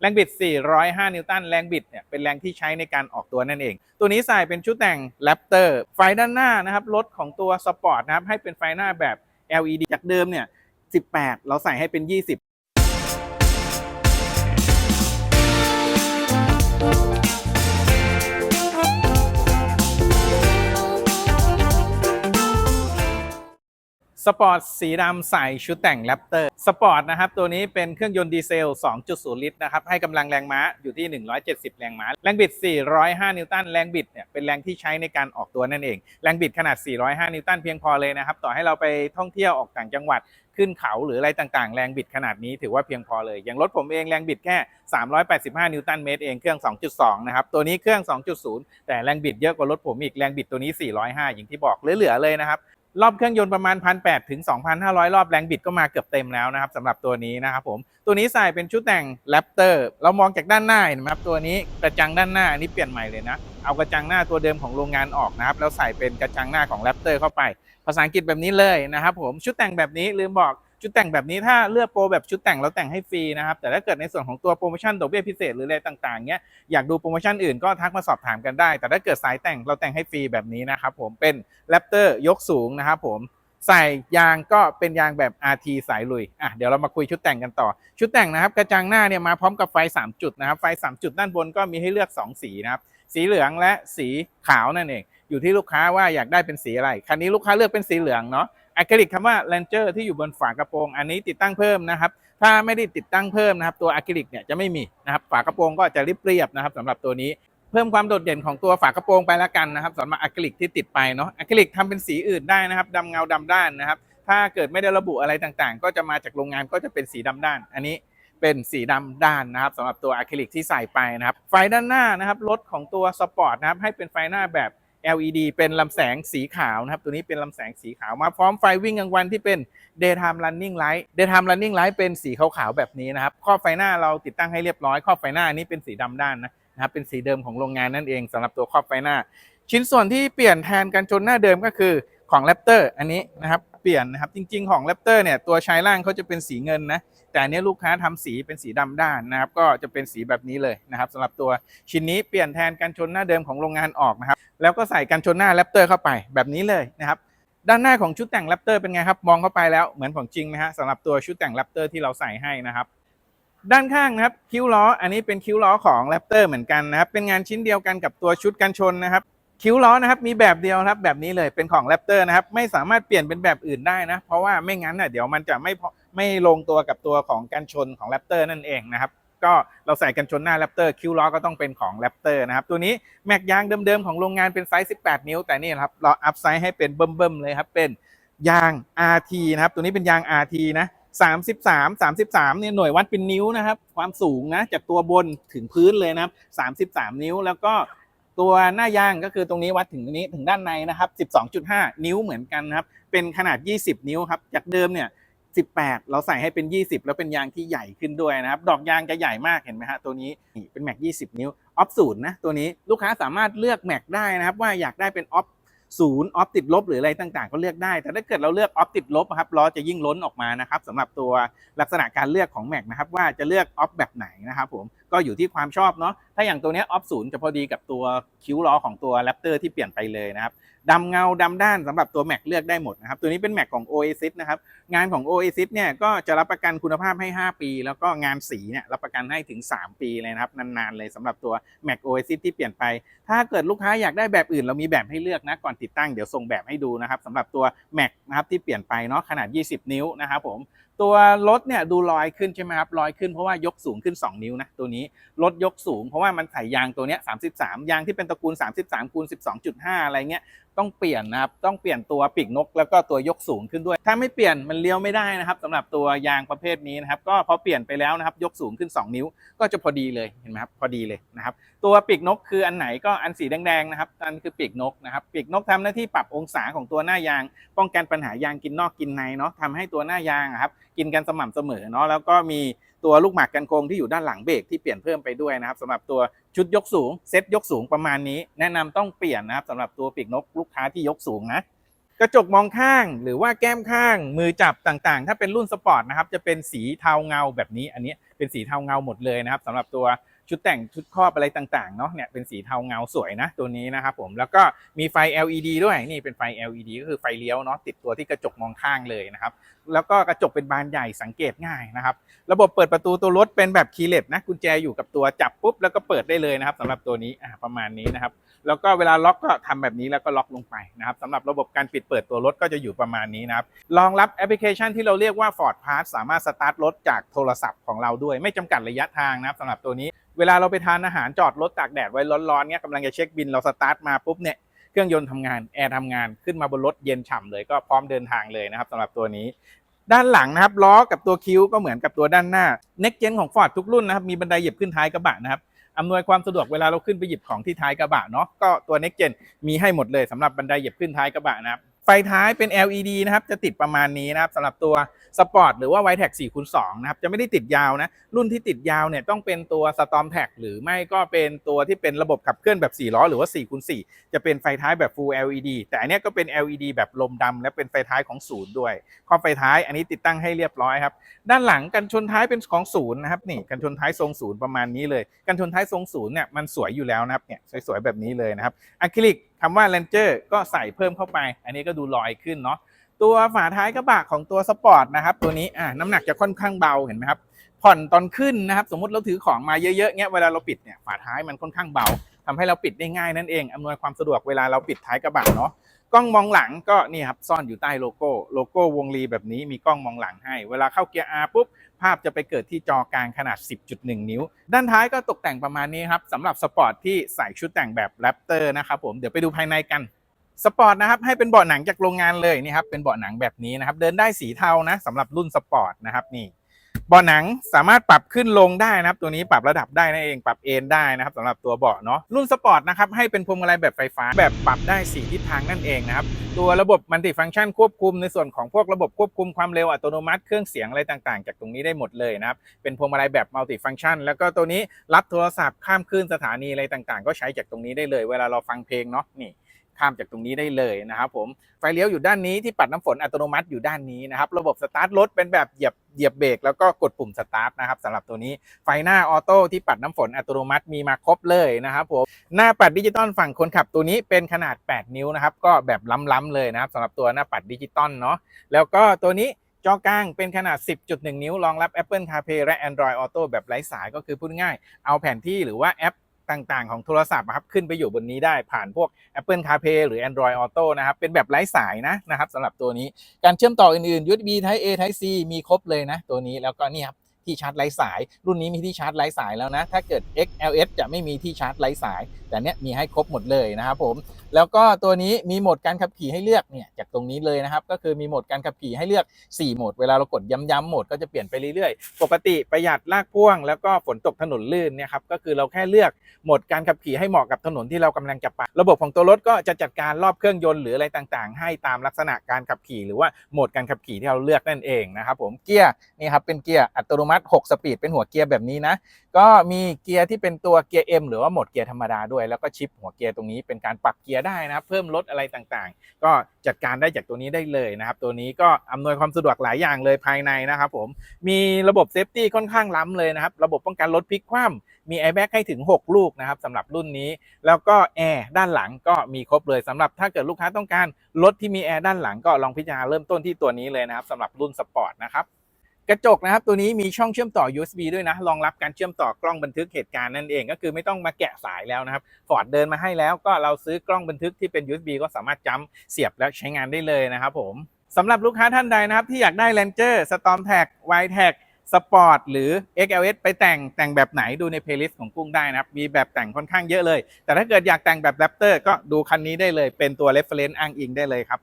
แรงบิด 405 นิวตัน แรงบิดเนี่ยเป็นแรงที่ใช้ในการออกตัวนั่นเอง ตัวนี้ใส่เป็นชุดแต่ง Raptor ไฟด้านหน้านะครับ รถของตัวสปอร์ตนะครับ ให้เป็นไฟหน้าแบบ LED จากเดิมเนี่ย 18 เราใส่ให้เป็น 20 สปอร์ตสีดำใส่ชุดแต่งแรปเตอร์สปอร์ตนะครับตัวนี้เป็นเครื่องยนต์ดีเซล 2.0 ลิตรนะครับให้กำลังแรงม้าอยู่ที่ 170 แรงม้า แรงบิด 405 นิวตันแรงบิดเนี่ยเป็นแรงที่ใช้ในการออกตัวนั่นเอง แรงบิดขนาด 405 นิวตันเพียงพอเลยนะครับ ต่อให้เราไปท่องเที่ยวออกต่างจังหวัดขึ้นเขาหรืออะไรต่างๆ แรงบิดขนาดนี้ถือว่าเพียงพอเลย อย่างรถผมเองแรงบิดแค่ 385 นิวตันเมตรเองเครื่อง 2.2 นะครับ ตัวนี้เครื่อง 2.0 แต่แรงบิดเยอะกว่ารถผมอีกแรงบิดตัวนี้ 405 อย่างที่บอกเหลือๆเลยนะครับ รอบเครื่องยนต์ประมาณ 1,800 ถึง 2,500 รอบแรงบิดก็มาเกือบเต็มแล้วนะครับสำหรับตัวนี้นะครับผม ตัวนี้ใส่เป็นชุดแต่งแรปเตอร์เรามองจากด้านหน้าเห็นไหมครับตัวนี้กระจังด้านหน้าอันนี้เปลี่ยนใหม่เลยนะ เอากระจังหน้าตัวเดิมของโรงงานออกนะครับแล้วใส่เป็นกระจังหน้าของแรปเตอร์เข้าไป ภาษาอังกฤษแบบนี้เลยนะครับผมชุดแต่งแบบนี้ลืมบอก ชุดแต่งแบบนี้ถ้าเลือกโปรแบบชุดแต่งเราแต่งให้ฟรีนะครับ แต่ถ้าเกิดในส่วนของตัวโปรโมชั่นดอกเบี้ยพิเศษหรืออะไรต่างๆเนี้ยอยากดูโปรโมชั่นอื่นก็ทักมาสอบถามกันได้ แต่ถ้าเกิดสายแต่งเราแต่งให้ฟรีแบบนี้นะครับผมเป็นแรปเตอร์ยกสูงนะครับผมใส่ยางก็เป็นยางแบบ RT สายลุย อะเดี๋ยวเรามาคุยชุดแต่งกันต่อ ชุดแต่งนะครับ กระจังหน้าเนี่ยมาพร้อมกับไฟ 3 จุดนะครับ ไฟ 3 จุดด้านบนก็มีให้เลือก 2 สีนะครับ สีเหลืองและสีขาวนั่นเอง อยู่ที่ลูกค้าว่าอยากได้เป็นสีอะไร คันนี้ลูกค้าเลือกเป็นสีเหลืองเนาะ อะคริลิกคำว่า Ranger ที่อยู่บนฝากระโปรง อันนี้ติดตั้งเพิ่มนะครับ ถ้าไม่ได้ติดตั้งเพิ่มนะครับ ตัวอะคริลิกเนี่ยจะไม่มีนะครับ ฝากระโปรงก็จะเรียบๆนะครับสำหรับตัวนี้เพิ่มความโดดเด่นของตัวฝากระโปรงไปละกันนะครับสำหรับอะคริลิกที่ติดไปเนาะอะคริลิกทำเป็นสีอื่นได้นะครับดำเงาดำด้านนะครับ ถ้าเกิดไม่ได้ระบุอะไรต่างๆ ก็จะมาจากโรงงานก็จะเป็นสีดำด้าน อันนี้เป็นสีดำด้านนะครับสำหรับตัวอะคริลิกที่ใส่ไปนะครับ ไฟด้านหน้านะครับรถของตัวสปอร์ตนะครับให้เป็นไฟหน้าแบบ LED เป็นลำแสงสีขาวนะครับ ตัวนี้เป็นลำแสงสีขาวมาพร้อมไฟวิ่งกลางวันที่เป็น daytime running light daytime running light เป็นสีขาวๆแบบนี้นะครับครอบไฟหน้าเราติดตั้งให้เรียบร้อยครอบไฟหน้านี้เป็นสีดำด้านนะนะครับเป็นสีเดิมของโรงงานนั่นเองสำหรับตัวครอบไฟหน้า ชิ้นส่วนที่เปลี่ยนแทนกันชนหน้าเดิมก็คือ ของ Raptor อันนี้นะครับเปลี่ยนนะครับจริง ๆของ Raptor เนี่ยตัวชายล่างเขาจะเป็นสีเงินนะแต่อันนี้ลูกค้าทำสีเป็นสีดำด้านนะครับก็จะเป็นสีแบบนี้เลยนะครับสำหรับตัวชิ้นนี้เปลี่ยนแทนกันชนหน้าเดิมของโรงงานออกนะครับแล้วก็ใส่กันชนหน้า Raptor เข้าไปแบบนี้เลยนะครับด้านหน้าของชุดแต่ง Raptor เป็นไงครับมองเข้าไปแล้วเหมือนของจริงไหมฮะสำหรับตัวชุดแต่ง Raptor ที่เราใส่ให้นะครับด้านข้างนะครับคิ้วล้อ อันนี้เป็นคิ้วล้อของ Raptor เหมือนกันนะครับเป็นงานชิ้นเดียวกันกับตัวชุดกันชนนะครับ คิ้วล้อนะครับมีแบบเดียวครับแบบนี้เลยเป็นของ Raptor นะครับไม่สามารถเปลี่ยนเป็นแบบอื่นได้นะ เพราะว่าไม่งั้นเน่ะเดี๋ยวมันจะไม่ไม่ลงตัวกับตัวของกันชนของ Raptor นั่นเองนะครับก็เราใส่กันชนหน้า Raptor คิ้วล้อก็ต้องเป็นของ Raptor นะครับตัวนี้แม็กยางเดิมๆของโรงงานเป็นไซส์ 18 นิ้ว แต่นี่ครับเราอัพไซส์ให้เป็นเบิ่มๆเลยครับเป็นยาง RT นะครับตัวนี้เป็นยาง RT นะ33 33เนี่ยหน่วยวัดเป็นนิ้วนะครับ ความสูงนะจากตัวบนถึงพื้นเลยนะครับ 33 นิ้วแล้วก็ ตัวหน้ายางก็คือตรงนี้วัดถึงตรงนี้ถึงด้านในนะครับ 12.5 นิ้วเหมือนกันนะครับ เป็นขนาด 20 นิ้วครับ จากเดิมเนี่ย 18 เราใส่ให้เป็น 20 แล้วเป็นยางที่ใหญ่ขึ้นด้วยนะครับ ดอกยางจะใหญ่มากเห็นไหมฮะตัวนี้เป็นแม็ก 20 นิ้วออฟศูนย์นะตัวนี้ลูกค้าสามารถเลือกแม็กได้นะครับ ว่าอยากได้เป็นออฟ ศูนย์ออฟติดลบหรืออะไรต่างๆ ก็เลือกได้ แต่ถ้าเกิดเราเลือกออฟติดลบอะครับล้อจะยิ่งล้นออกมานะครับสำหรับตัวลักษณะการเลือกของแม็กนะครับว่าจะเลือกออฟแบบไหนนะครับผมก็อยู่ที่ความชอบเนาะถ้าอย่างตัวนี้ออฟศูนย์จะพอดีกับตัวคิ้วล้อของตัวแรปเตอร์ที่เปลี่ยนไปเลยนะครับ ดำเงาดำด้านสำหรับตัวแม็กเลือกได้หมดนะครับตัวนี้เป็นแม็กของ Oasis นะครับงานของ Oasis เนี่ยก็จะรับประกันคุณภาพให้ 5 ปี แล้วก็งานสีเนี่ยรับประกันให้ถึง 3 ปีเลยนะครับนานๆเลยสำหรับตัว Mac Oasis ที่เปลี่ยนไป ถ้าเกิดลูกค้าอยากได้แบบอื่น เรามีแบบให้เลือกนะก่อนติดตั้งเดี๋ยวส่งแบบให้ดูนะครับสำหรับตัว Mac นะครับที่เปลี่ยนไปเนาะขนาด 20 นิ้วนะครับผม ตัวรถเนี่ยดูลอยขึ้นใช่ไหมครับลอยขึ้นเพราะว่ายกสูงขึ้น 2 นิ้วนะตัวนี้รถยกสูงเพราะว่ามันใส่ยางตัวเนี้ย33 ยางที่เป็นตระกูล 33คูณ12.5 อะไรเงี้ยต้องเปลี่ยนนะครับต้องเปลี่ยนตัวปีกนก แล้วก็ตัวยกสูงขึ้นด้วย ถ้าไม่เปลี่ยนมันเลี้ยวไม่ได้นะครับสำหรับตัวยางประเภทนี้นะครับก็พอเปลี่ยนไปแล้วนะครับยกสูงขึ้น 2 นิ้วก็จะพอดีเลยเห็นไหมครับพอดีเลยนะครับตัวปีกนกคืออันไหนก็อันสีแดงๆนะครับอันคือปีกนกนะครับปีกนกทำหน้าที่ปรับองศาของตัวหน้ายาง ป้องกันปัญหายางกินนอกกินในเนาะทำให้ตัวหน้ายางอะครับกินกันสม่ำเสมอเนาะแล้วก็มีตัวลูกหมากกันโคงที่อยู่ด้านหลังเบรกที่เปลี่ยนเพิ่มไปด้วยนะครับสำหรับตัวชุดยกสูงเซ็ตยกสูงประมาณนี้ แนะนำต้องเปลี่ยนนะครับสำหรับตัวปีกนกลูกค้าที่ยกสูงนะกระจกมองข้างหรือว่าแก้มข้างมือจับต่างๆ ถ้าเป็นรุ่นสปอร์ตนะครับจะเป็นสีเทาเงาแบบนี้ อันนี้เป็นสีเทาเงาหมดเลยนะครับสำหรับตัว ชุดแต่งชุดครอบอะไรต่างๆเนาะเนี่ยเป็นสีเทาเงาสวยนะตัวนี้นะครับผมแล้วก็มีไฟ LED ด้วยนี่เป็นไฟ LED ก็คือไฟเลี้ยวเนาะติดตัวที่กระจกมองข้างเลยนะครับ แล้วก็กระจกเป็นบานใหญ่สังเกตง่ายนะครับ ระบบเปิดประตูตัวรถเป็นแบบคีย์เลสนะกุญแจอยู่กับตัวจับปุ๊บแล้วก็เปิดได้เลยนะครับสำหรับตัวนี้ประมาณนี้นะครับ แล้วก็เวลาล็อกก็ทำแบบนี้แล้วก็ล็อกลงไปนะครับสำหรับระบบการปิดเปิดตัวรถก็จะอยู่ประมาณนี้นะครับรองรับแอปพลิเคชันที่เราเรียกว่า Ford Pass สามารถสตาร์ทรถจากโทรศัพท์ของเราด้วย ไม่จำกัดระยะทางนะครับสำหรับตัวนี้ เวลาเราไปทานอาหารจอดรถตากแดดไว้ร้อนๆเนี้ยกำลังจะเช็คบินเราสตาร์ทมาปุ๊บเนี่ย เครื่องยนต์ทำงานแอร์ทำงานขึ้นมาบนรถเย็นฉ่ำเลยก็พร้อมเดินทางเลยนะครับสำหรับตัวนี้ ด้านหลังนะครับล้อกับตัวคิ้วก็เหมือนกับตัวด้านหน้า Next Gen ของ Ford ทุกรุ่นนะครับมีบันไดเหยียบขึ้นท้ายกระบะนะครับอำนวยความสะดวกเวลาเราขึ้นไปหยิบของที่ท้ายกระบะเนาะก็ตัว Next Gen มีให้หมดเลยสำหรับบันไดเหยียบขึ้นท้ายกระบะนะครับ ไฟท้ายเป็น LED นะครับ จะติดประมาณนี้นะครับสำหรับตัวสปอร์ตหรือว่า y t e c 4คูณ2นะครับ จะไม่ได้ติดยาวนะ รุ่นที่ติดยาวเนี่ยต้องเป็นตัว Storm t a g หรือไม่ก็เป็นตัวที่เป็นระบบขับเคลื่อนแบบ 4 ล้อ หรือว่า4คูณ4จะเป็นไฟท้ายแบบ Full LED แต่อันนี้ก็เป็น LED แบบลมดำและเป็นไฟท้ายของศูนย์ด้วยครอบไฟท้ายอันนี้ติดตั้งให้เรียบร้อยครับ ด้านหลังกันชนท้ายเป็นของศูนย์นะครับนี่กันชนท้ายทรงศูนย์ประมาณนี้เลย กันชนท้ายทรงศูนย์เนี่ยมันสวยอยู่แล้วนะครับเนี่ยสวยๆแบบนี้เลยนะครับอะคริลิก คำว่า Ranger ก็ใส่เพิ่มเข้าไป อันนี้ก็ดูลอยขึ้นเนาะตัวฝาท้ายกระบะของตัวสปอร์ตนะครับตัวนี้อ่าน้ำหนักจะค่อนข้างเบาเห็นไหมครับผ่อนตอนขึ้นนะครับ สมมติเราถือของมาเยอะๆเงี้ยเวลาเราปิดเนี่ยฝาท้ายมันค่อนข้างเบาทำให้เราปิดได้ง่ายนั่นเองอำนวยความสะดวกเวลาเราปิดท้ายกระบะเนาะ กล้องมองหลังก็นี่ครับซ่อนอยู่ใต้โลโก้โลโก้วงรีแบบนี้มีกล้องมองหลังให้ เวลาเข้าเกียร์ R ปุ๊บ ภาพจะไปเกิดที่จอกลางขนาด 10.1 นิ้ว ด้านท้ายก็ตกแต่งประมาณนี้ครับสำหรับสปอร์ตที่ใส่ชุดแต่งแบบแรปเตอร์นะครับผมเดี๋ยวไปดูภายในกันสปอร์ตนะครับให้เป็นเบาะหนังจากโรงงานเลยนี่ครับเป็นเบาะหนังแบบนี้นะครับเดินได้สีเทานะสำหรับรุ่นสปอร์ตนะครับนี่ เบาะหนังสามารถปรับขึ้นลงได้นะครับ ตัวนี้ปรับระดับได้นั่นเอง ปรับเอนได้นะครับสำหรับตัวเบาะเนาะรุ่นสปอร์ตนะครับให้เป็นพวงมาลัยแบบไฟฟ้าแบบปรับได้สี่ทิศทางนั่นเองนะครับตัวระบบมัลติฟังก์ชันควบคุมในส่วนของพวกระบบควบคุมความเร็วอัตโนมัติเครื่องเสียงอะไรต่างๆ จากตรงนี้ได้หมดเลยนะครับเป็นพวงมาลัยแบบมัลติฟังก์ชันแล้วก็ตัวนี้รับโทรศัพท์ข้ามคลื่นสถานีอะไรต่างๆ ก็ใช้จากตรงนี้ได้เลย เวลาเราฟังเพลงเนาะนี่ ข้ามจากตรงนี้ได้เลยนะครับผมไฟเลี้ยวอยู่ด้านนี้ที่ปัดน้ำฝนอัตโนมัติอยู่ด้านนี้นะครับระบบสตาร์ทรถเป็นแบบเหยียบเหยียบเบรกแล้วก็กดปุ่มสตาร์ทนะครับสำหรับตัวนี้ไฟหน้าออโต้ที่ปัดน้ำฝนอัตโนมัติมีมาครบเลยนะครับผมหน้าปัดดิจิตอลฝั่งคนขับตัวนี้เป็นขนาด 8 นิ้วนะครับก็แบบล้ำๆเลยนะครับสำหรับตัวหน้าปัดดิจิตอลเนาะแล้วก็ตัวนี้จอกลางเป็นขนาด 10.1 นิ้วรองรับ Apple CarPlay และ Android Auto แบบไร้สายก็คือพูดง่าย เอาแผนที่หรือว่าแอป ต่างๆ ของโทรศัพท์ครับขึ้นไปอยู่บนนี้ได้ผ่านพวก Apple CarPlay หรือ Android Auto นะครับ เป็นแบบไร้สายนะนะครับสำหรับตัวนี้การเชื่อมต่ออื่นๆ USB Type A Type C มีครบเลยนะตัวนี้แล้วก็นี่ครับ ที่ชาร์จไร้สาย รุ่นนี้มีที่ชาร์จไร้สายแล้วนะ ถ้าเกิด XLS จะไม่มีที่ชาร์จไร้สาย แต่เนี้ยมีให้ครบหมดเลยนะครับผม แล้วก็ตัวนี้มีโหมดการขับขี่ให้เลือกเนี่ยจากตรงนี้เลยนะครับ ก็คือมีโหมดการขับขี่ให้เลือก 4 โหมด เวลาเรากดย้ำๆโหมดก็จะเปลี่ยนไปเรื่อยๆ ปกติประหยัดลากพ่วง แล้วก็ฝนตกถนนลื่นเนี่ยครับ ก็คือเราแค่เลือกโหมดการขับขี่ให้เหมาะกับถนนที่เรากำลังจะไประบบของตัวรถก็จะจัดการรอบเครื่องยนต์หรืออะไรต่างๆ ให้ตามลักษณะการขับขี่ หรือว่าโหมดการขับขี่ที่เราเลือกนั่นเองนะครับผม เกียร์นี่ครับเป็นเกียร์อัตโนมัติ6 สปีดเป็นหัวเกียร์แบบนี้นะ ก็มีเกียร์ที่เป็นตัวเกียร์ M หรือว่าโหมดเกียร์ธรรมดาด้วย แล้วก็ชิปหัวเกียร์ตรงนี้เป็นการปรับเกียร์ได้นะเพิ่มลดอะไรต่างๆ ก็จัดการได้จากตัวนี้ได้เลยนะครับ ตัวนี้ก็อำนวยความสะดวกหลายอย่างเลยภายในนะครับผม มีระบบเซฟตี้ค่อนข้างล้ำเลยนะครับ ระบบป้องกันรถพลิกคว่ำมีแอร์แบ็กให้ถึง 6 ลูกนะครับสำหรับรุ่นนี้ แล้วก็แอร์ด้านหลังก็มีครบเลยสำหรับถ้าเกิดลูกค้าต้องการรถที่มีแอร์ด้านหลังก็ลองพิจารณาเริ่มต้นที่ตัวนี้เลยนะครับสำหรับรุ่นสปอร์ตนะครับ กระจกนะครับตัวนี้มีช่องเชื่อมต่อ USB ด้วยนะรองรับการเชื่อมต่อกล้องบันทึกเหตุการณ์นั่นเอง ก็คือไม่ต้องมาแกะสายแล้วนะครับฟอร์ดเดินมาให้แล้วก็เราซื้อกล้องบันทึกที่เป็น USB ก็สามารถจัมป์เสียบแล้วใช้งานได้เลยนะครับผมสำหรับลูกค้าท่านใดนะครับ ที่อยากได้ Ranger Storm Tag y t a g Sport หรือ XLS ไปแต่งแต่งแบบไหนดูในเพลย์ลิสต์ของกุ้งได้นะครับ มีแบบแต่งค่อนข้างเยอะเลย แต่ถ้าเกิดอยากแต่งแบบ Raptor ก็ดูคันนี้ได้เลยเป็นตัว reference อ้างอิงได้เลยครับ